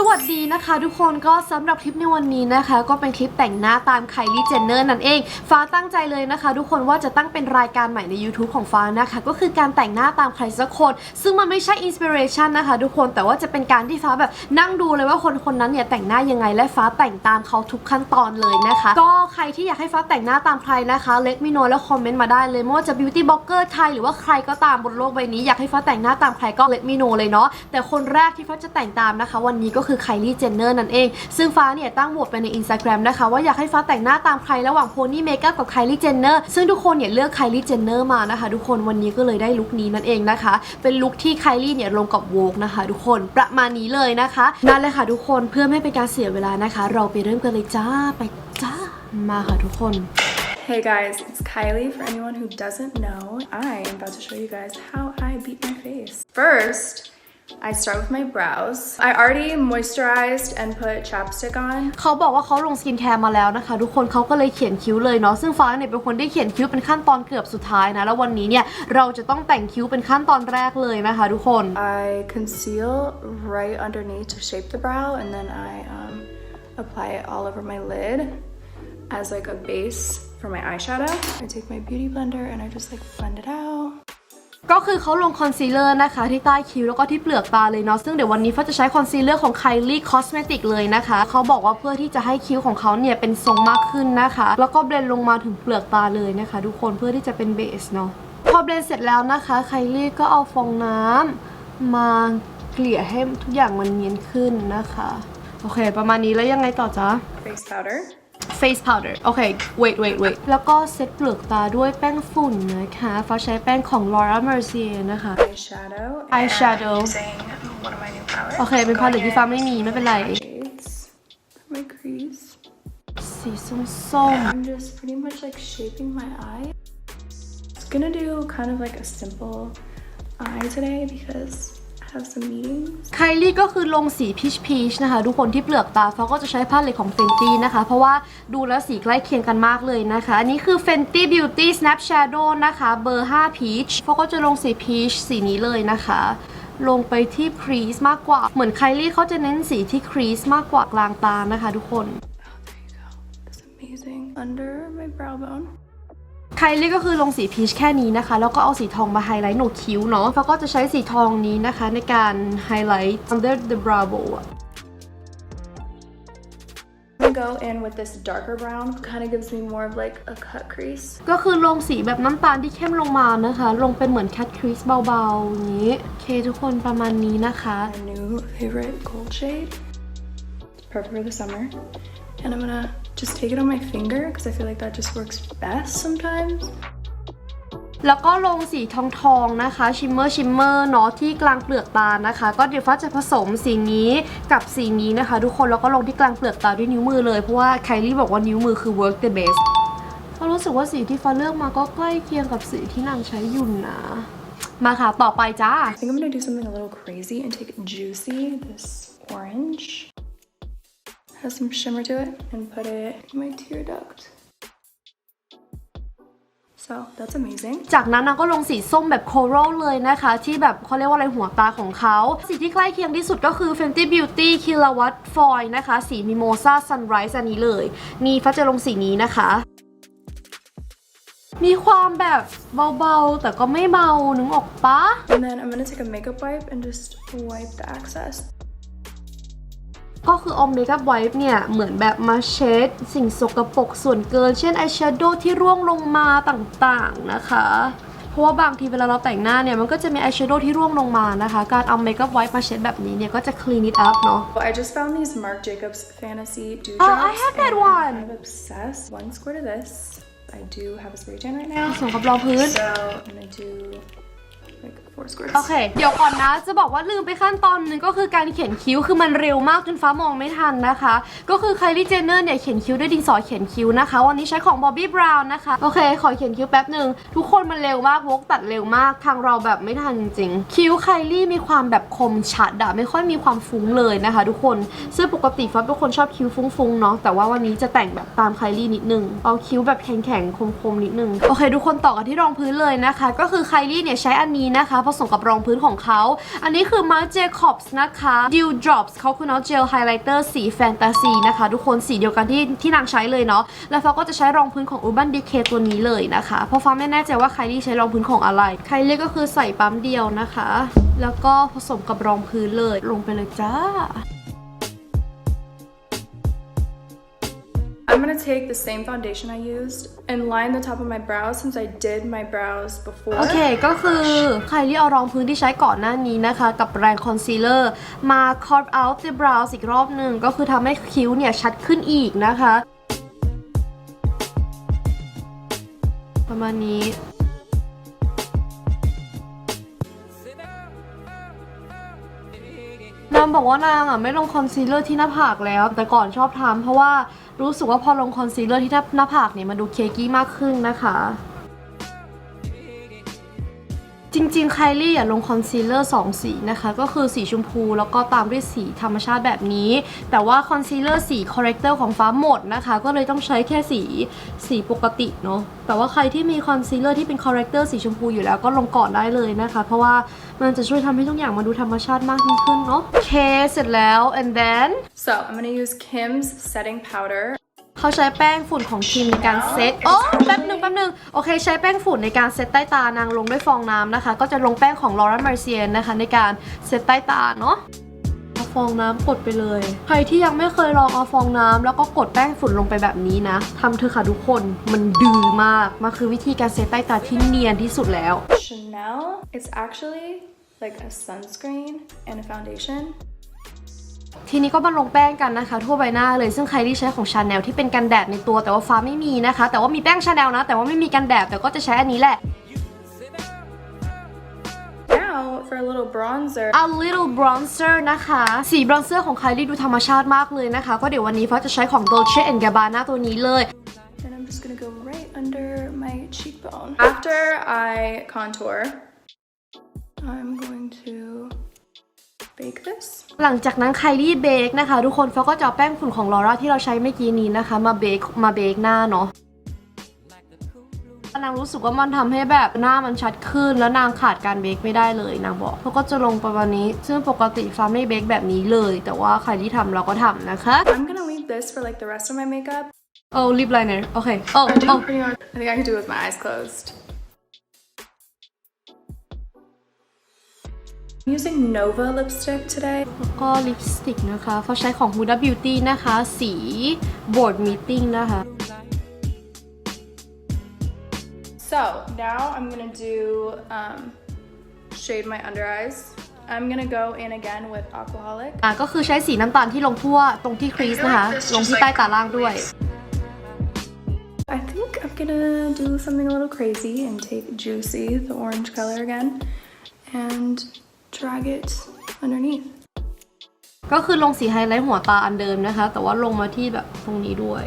สวัสดีนะคะทุกคนก็สำหรับคลิปในวันนี้นะคะ ก็เป็นคลิปแต่งหน้าตามไคลี่เจนเนอร์นั่นเอง ฟ้าตั้งใจเลยนะคะ ทุกคนว่าจะตั้งเป็นรายการใหม่ใน YouTube ของฟ้านะคะ ก็คือการแต่งหน้าตามใครสักคน ซึ่งมันไม่ใช่อินสปิเรชันนะคะ ทุกคนแต่ว่าจะเป็นการที่ฟ้าแบบนั่งดูเลยว่าคนคนนั้นเนี่ยแต่งหน้ายังไงและฟ้าแต่งตามเขาทุกขั้นตอนเลยนะคะ ก็ใครที่อยากให้ฟ้าแต่งหน้าตามใครนะคะเล็กมิโนแล้วคอมเมนต์มาได้เลยไม่ว่าจะบิวตี้บล็อกเกอร์ไทยหรือว่าใครก็ตามบนโลกใบนี้อยากให้ฟ้าแต่งหน้าตามใครก็เล็กมิโนเลยเนาะแต่คนแรกที่ฟ้าจะแต่งตามนะคะ วันนี้ก็คือไคลี่เจนเนอร์นั่นเอง ซึ่งฟ้าเนี่ยตั้งโหวตไปใน Instagram นะคะ ว่าอยากให้ฟ้าแต่งหน้าตามใครระหว่างโพนี่เมคอัพกับไคลี่เจนเนอร์ซึ่งทุกคนเนี่ยเลือกไคลี่เจนเนอร์มานะคะ ทุกคนวันนี้ก็เลยได้ลุคนี้นั่นเองนะคะ เป็นลุคที่ไคลี่เนี่ยลงกับโวกนะคะทุกคนประมาณนี้เลยนะคะนั่นเลยค่ะทุกคนเพื่อไม่เป็นการเสียเวลานะคะ เราไปเริ่มกันเลยจ้าไปจ้ามาค่ะทุกคน Hey guys, it's Kylie. For anyone who doesn't know, I am about to show you guys how I beat my face. First, I start with my brows. I already moisturized and put chapstick on. เขาบอกว่าเขาลงสกินแคร์มาแล้วนะคะ ทุกคนเขาก็เลยเขียนคิ้วเลยเนาะซึ่งฟ้าเนี่ยเป็นคนที่เขียนคิ้วเป็นขั้นตอนเกือบสุดท้ายนะ แล้ววันนี้เนี่ยเราจะต้องแต่งคิ้วเป็นขั้นตอนแรกเลยนะคะ ทุกคน I conceal right underneath to shape the brow and then I um, apply it all over my lid as like a base for my eyeshadow. I take my beauty blender and I just like blend it out. ก็คือเขาลงคอนซีลเลอร์นะคะ ที่ใต้คิ้วแล้วก็ที่เปลือกตาเลยเนาะซึ่งเดี๋ยววันนี้ฟ้าจะใช้คอนซีลเลอร์ของ Kylie Cosmetic เลยนะคะเขาบอกว่าเพื่อที่จะให้คิ้วของเขาเนี่ยเป็นทรงมากขึ้นนะคะ แล้วก็เบลนลงมาถึงเปลือกตาเลยนะคะ ทุกคนเพื่อที่จะเป็นเบสเนาะพอเบลนเสร็จแล้วนะคะ Kylie ก็เอาฟองน้ำมาเกลี่ยให้ทุกอย่างมันเนียนขึ้นนะคะ โอเค ประมาณนี้แล้วยังไงต่อจ๊ะ Face powder. face powder โอเค wait wait wait แล้วก็เซตเปลือกตาด้วยแป้งฝุ่นนะคะฟ้าใช้แป้งของ Laura Mercier นะคะ Eyeshadow. Eyeshadow. And using one of my new palettes. โอเค เป็นพาเลตที่ฟ้าไม่มีไม่เป็นไร Shades for my crease. สีส้ม I'm just pretty much like shaping my eye. It's gonna do kind of like a simple eye today because I have some meetings. ๆไคลี่ก็คือลงสีพีชพีชนะคะ ทุกคนที่เปลือกตาฟ้าก็จะใช้พาเลตของ Fenty นะคะ เพราะว่าดูแล้วสีใกล้เคียงกันมากเลยนะคะ อันนี้คือ Fenty Beauty Snap Shadow นะคะเบอร์ 5 Peach ฟ้าก็จะลงสีพีชสีนี้เลยนะคะลงไปที่ครีสมากกว่า เหมือนไคลี่เขาจะเน้นสีที่ครีสมากกว่ากลางตานะคะทุกคน Oh, there you go. That's amazing. Under my brow bone. ไคลี่ก็คือลงสีพีชแค่นี้นะคะ แล้วก็เอาสีทองมาไฮไลท์โหนกคิ้วเนาะเขาก็จะใช้สีทองนี้นะคะ ในการไฮไลท์ under the brow bone อะ I'm gonna go in with this darker brown. Kind of gives me more of like a cut crease. ก็คือลงสีแบบน้ำตาลที่เข้มลงมานะคะ ลงเป็นเหมือนแคทครีสเบาๆอย่างนี้ โอเคทุกคนประมาณนี้นะคะ My new favorite gold shade. It's perfect for the summer. And I'm gonna just take it on my finger because I feel like that just works best sometimes. แล้วก็ลงสีทองทองๆนะคะชิมเมอร์ชิมเมอร์เนาะที่กลางเปลือกตานะคะ ก็เดี๋ยวฟ้าจะผสมสีนี้กับสีนี้นะคะ ทุกคนแล้วก็ลงที่กลางเปลือกตาด้วยนิ้วมือเลยเพราะว่าไคลี่บอกว่านิ้วมือคือ work the best ฟ้ารู้สึกว่าสีที่ฟ้าเลือกมาก็ใกล้เคียงกับสีที่นางใช้อยู่นะมาค่ะต่อไปจ้า I think I'm gonna do something a little crazy and take Juicy, this orange, has some shimmer to it, and put it in my tear duct. So that's amazing. จากนั้นนางก็ลงสีส้มแบบโคโรลเลยนะคะ ที่แบบเขาเรียกว่าอะไรหัวตาของเขา สีที่ใกล้เคียงที่สุดก็คือ Fenty Beauty Kilowatt Foil นะคะ สี Mimosa Sunrise อันนี้เลย นี่ฟ้าจะลงสีนี้นะคะ มีความแบบเบาๆ แต่ก็ไม่เบานึกออกปะ And then I'm gonna take a makeup wipe and just wipe the excess. ก็คือเอาเมคอัพไวป์เนี่ย เหมือนแบบมาเช็ดสิ่งสกปรกส่วนเกิน เช่นอายแชโดว์ที่ร่วงลงมาต่างๆนะคะ เพราะว่าบางทีเวลาเราแต่งหน้าเนี่ย มันก็จะมีอายแชโดว์ที่ร่วงลงมานะคะ การเอาเมคอัพไวป์มาเช็ดแบบนี้เนี่ย ก็จะ clean it up เนาะ Well, I just found these Marc Jacobs Fantasy Dewdrops. Oh, I have that and one. I'm obsessed. One squirt of this. I do have a spray tan right now. ส่วนกับรองพื้น So I'm gonna do like four squirts. โอเคเดี๋ยวก่อนนะ จะบอกว่าลืมไปขั้นตอนหนึ่งก็คือการเขียนคิ้ว คือมันเร็วมากจนฟ้ามองไม่ทันนะคะ ก็คือไคลี่เจเนอร์เนี่ยเขียนคิ้วด้วยดินสอเขียนคิ้วนะคะ วันนี้ใช้ของ Bobbi Brown นะคะ โอเค ขอเขียนคิ้วแป๊บหนึ่งทุกคนมันเร็วมากวกตัดเร็วมาก ทางเราแบบไม่ทันจริงๆคิ้วไคลี่มีความแบบคมชัดอะไม่ค่อยมีความฟุ้งเลยนะคะ ทุกคนซึ่งปกติฟ้าเป็นคนชอบคิ้วฟุ้งๆเนาะ แต่ว่าวันนี้จะแต่งแบบตามไคลี่นิดนึง เอาคิ้วแบบแข็งๆคมๆนิดนึง โอเค ทุกคนต่อกันที่รองพื้นเลยนะคะ ก็คือไคลี่เนี่ยใช้อันนี้นะคะผสมกับรองพื้นของเขา อันนี้คือ Marc Jacobs นะคะ Dew Drops เขาคือ Not Gel Highlighter สีแฟนตาซีนะคะ ทุกคนสีเดียวกันที่ที่นางใช้เลยเนาะแล้วฟ้าก็จะใช้รองพื้นของ Urban Decay ตัวนี้เลยนะคะ เพราะฟ้าไม่แน่ใจว่าไคลี่ใช้รองพื้นของอะไรไคลี่ก็คือใส่ปั๊มเดียวนะคะ แล้วก็ผสมกับรองพื้นเลยลงไปเลยจ้า I'm gonna take the same foundation I used and line the top of my brows since I did my brows before. โอเค ก็คือใครที่เอารองพื้นที่ใช้ก่อนหน้านี้นะคะ กับแบรนด์คอนซีลเลอร์มา carve out the brows อีกรอบหนึ่งก็คือทำให้คิ้วเนี่ย ชัดขึ้นอีกนะคะ ประมาณนี้ นางบอกว่านางอะ ไม่ลงคอนซีลเลอร์ที่หน้าผากแล้ว แต่ก่อนชอบทำเพราะว่า รู้สึกว่าพอลงคอนซีลเลอร์ที่หน้าผากเนี่ยมันดูเคกี้มากขึ้นนะคะ จริงๆไคลี่อะลงคอนซีลเลอร์2สีนะคะ ก็คือสีชมพูแล้วก็ตามด้วยสีธรรมชาติแบบนี้ แต่ว่าคอนซีลเลอร์สีคอ r เร c เตอร์ของฟ้าหมดนะคะ ก็เลยต้องใช้แค่สีสีปกติเนาะแต่ว่าใครที่มีคอนซีลเลอร์ที่เป็นคอ r เร c เตอร์สีชมพูอยู่แล้วก็ลงก่อนได้เลยนะคะ เพราะว่ามันจะช่วยทำให้ทุกอย่างมาดูธรรมชาติมากยิ่งขึ้นเนาะโอเคเสร็จแล้ว and then So I'm gonna use Kim's setting powder. เขาใช้แป้งฝุ่นของทีมในการเซตโอ้แป๊บหนึ่งแป๊บหนึ่งโอเค ใช้แป้งฝุ่นในการเซตใต้ตานางลงด้วยฟองน้ำนะคะ ก็จะลงแป้งของ Laura Mercier นะคะ ในการเซตใต้ตาเนาะเอาฟองน้ำกดไปเลย ใครที่ยังไม่เคยลองเอาฟองน้ำแล้วก็กดแป้งฝุ่นลงไปแบบนี้นะทำเถอะค่ะทุกคนมันดื้อมากมันคือวิธีการเซตใต้ตาที่เนียนที่สุดแล้ว Chanel. It's actually like a sunscreen and a foundation. ทีนี้ก็มาลงแป้งกันนะคะ ทั่วใบหน้าเลยซึ่งใครที่ใช้ของชาแนลที่เป็นกันแดดในตัวแต่ว่าฟ้าไม่มีนะคะ แต่ว่ามีแป้งชาแนลนะ แต่ว่าไม่มีกันแดดแต่ก็จะใช้อันนี้แหละ Now for a little bronzer. a little bronzer นะคะ สีบรอนเซอร์ของไคลี่ดูธรรมชาติมากเลยนะคะ ก็เดี๋ยววันนี้ฟ้าจะใช้ของ Dolce Gabbana ตัวนี้เลย And I'm just gonna go right under my cheekbone. After I contour, I'm going to bake this. หลังจากนั้นไคลี่เบคนะคะ ทุกคนฟ้าก็จะเอาแป้งฝุ่นของลอร่าที่เราใช้เมื่อกี้นี้นะคะ มาเบคมาเบคหน้าเนาะนางรู้สึกว่ามันทำให้แบบหน้ามันชัดขึ้น แล้วนางขาดการเบคไม่ได้เลยนางบอกเขาก็จะลงประมาณนี้ ซึ่งปกติฟ้าไม่เบคแบบนี้เลย แต่ว่าใครที่ทำเราก็ทำนะคะ I'm gonna leave this for like the rest of my makeup. โอ้ลิปไลเนอร์โอเคโอ้ I โอ้ do pretty much. I think I can do it with my eyes closed. I'm using Nova lipstick today. แล้วก็ลิปสติกนะคะเขาใช้ของ Huda Beauty นะคะ สี Board Meeting นะคะ So now I'm gonna do um, shade my under eyes. I'm gonna go in again with Aquaholic. อะก็คือใช้สีน้ำตาลที่ลงทั่วตรงที่ครีสนะคะ ลงที่ใต้ตาล่างด้วย I think I'm gonna do something a little crazy and take Juicy, the orange color again, and drag it underneath. ก็คือลงสีไฮไลท์หัวตาอันเดิมนะคะ แต่ว่าลงมาที่แบบตรงนี้ด้วย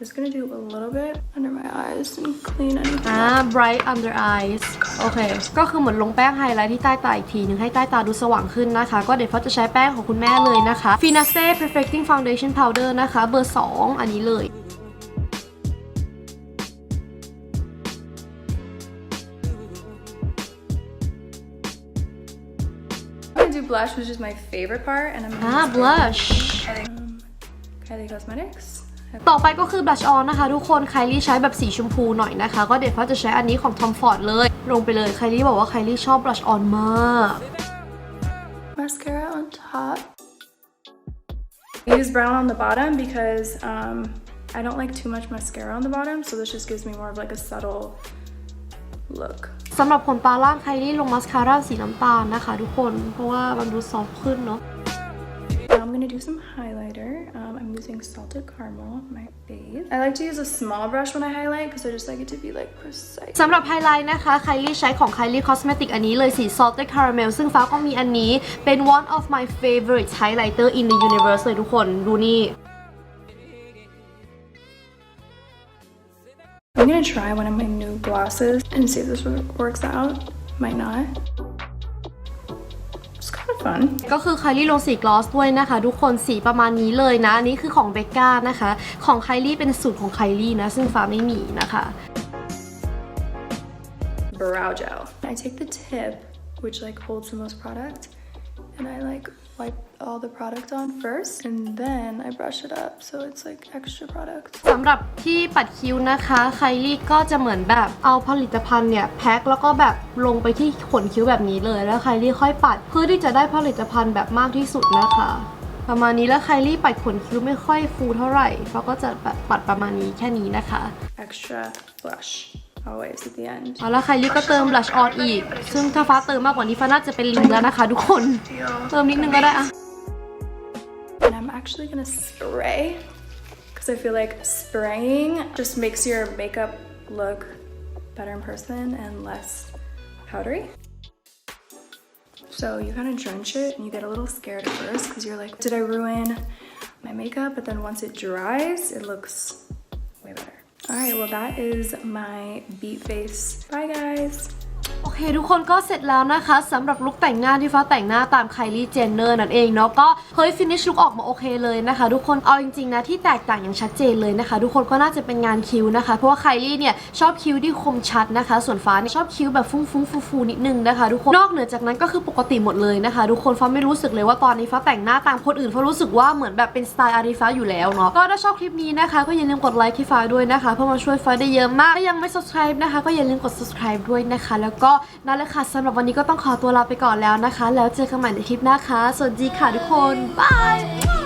Just gonna do a little bit under my eyes and clean anything อ่า up. bright under eyes โอเค ก็คือเหมือนลงแป้งไฮไลท์ที่ใต้ตาอีกทีหนึ่งให้ใต้ตาดูสว่างขึ้นนะคะ ก็เดี๋ยวเขาจะใช้แป้งของคุณแม่เลยนะคะ Finaste Perfecting Foundation Powder นะคะ เบอร์ 2 อันนี้เลย do blush, which is my favorite part, and I'm อ่า gonna use blush um, Kylie Cosmetics. ต่อไปก็คือ blush on นะคะ ทุกคนไคลี่ใช้แบบสีชมพูหน่อยนะคะ ก็เดี๋ยวเขาจะใช้อันนี้ของ Tom Ford เลย ลงไปเลยไคลี่บอกว่าไคลี่ชอบ blush on มาก Mascara on top. I use brown on the bottom because um, I don't like too much mascara on the bottom, so this just gives me more of like a subtle look. สำหรับขนตาล่างไคลี่ลงมาสคาร่าสีน้ำตาลนะคะทุกคน เพราะว่ามันดูซอฟต์ขึ้นเนาะ Now I'm gonna do some highlighter. Um, I'm using salted caramel, my fave. I like to use a small brush when I highlight because I just like it to be like precise. สำหรับไฮไลท์นะคะ ไคลี่ใช้ของ Kylie Cosmetic อันนี้เลยสี Salted Caramel ซึ่งฟ้าก็มีอันนี้ เป็น one of my favorite highlighter in the universe เลยทุกคน ดูนี่ I'm gonna try one of my new glosses and see if this wor- works out. Might not. It's kind of fun. ก็คือ Kylie ลงสีกลอสด้วยนะคะ ทุกคนสีประมาณนี้เลยนะ อันนี้คือของเบกก้านะคะ ของ Kylie เป็นสูตรของ Kylie นะ ซึ่งฟ้าไม่มีนะคะ brow gel. I take the tip, which like holds the most product, and I like wipe all the product on first, and then I brush it up so it's like extra product. สำหรับที่ปัดคิ้วนะคะไคลี่ก็จะเหมือนแบบเอาผลิตภัณฑ์เนี่ยแพ็คแล้วก็แบบลงไปที่ขนคิ้วแบบนี้เลยแล้วไคลี่ค่อยปัด เพื่อที่จะได้ผลิตภัณฑ์แบบมากที่สุดนะคะ ประมาณนี้แล้วไคลี่ปัดขนคิ้วไม่ค่อยฟูเท่าไหร่เขาก็จะแบบปัดประมาณนี้แค่นี้นะคะ Extra blush always at the end. เอาแล้วไคลี่ก็เติม blush on อีก ซึ่งถ้าฟ้าเติมมากกว่านี้ฟ้าน่าจะเป็นลิงแล้วนะคะ ทุกคน เติมนิดนึงก็ได้อะ And I'm actually gonna spray because I feel like spraying just makes your makeup look better in person and less powdery. So you kind of drench it and you get a little scared at first because you're like, did I ruin my makeup? But then once it dries, it looks way better. all right, well, that is my beat face. Bye, guys. โอเคทุกคนก็เสร็จแล้วนะคะสำหรับลุคแต่งหน้าที่ฟ้าแต่งหน้าตามไคลี่เจนเนอร์นั่นเองเนาะก็เฮ้ยฟินิชลุคออกมาโอเคเลยนะคะ ทุกคนเอาจริงๆนะที่แตกต่างอย่างชัดเจนเลยนะคะ ทุกคนก็น่าจะเป็นงานคิ้วนะคะ เพราะว่าไคลี่เนี่ยชอบคิ้วที่คมชัดนะคะ ส่วนฟ้าเนี่ยชอบคิ้วแบบฟุ้งๆฟูๆนิดนึงนะคะทุกคนนอกเหนือจากนั้นก็คือปกติหมดเลยนะคะ ทุกคนฟ้าไม่รู้สึกเลยว่าตอนนี้ฟ้าแต่งหน้าตามคนอื่นฟ้ารู้สึกว่าเหมือนแบบเป็นสไตล์อาริฟ้าอยู่แล้วเนาะก็ถ้าชอบคลิปนี้นะคะ ก็อย่าลืมกดไลค์ที่ฟ้าด้วยนะคะ เพื่อมาช่วยฟ้าได้เยอะมากถ้ายังไม่ subscribe นะคะ ก็อย่าลืมกด subscribe ด้วยนะคะแล้วก็นั่นแหละค่ะสำหรับวันนี้ก็ต้องขอตัวลาไปก่อนแล้วนะคะ แล้วเจอกันใหม่ในคลิปหน้าค่ะ สวัสดีค่ะทุกคนบาย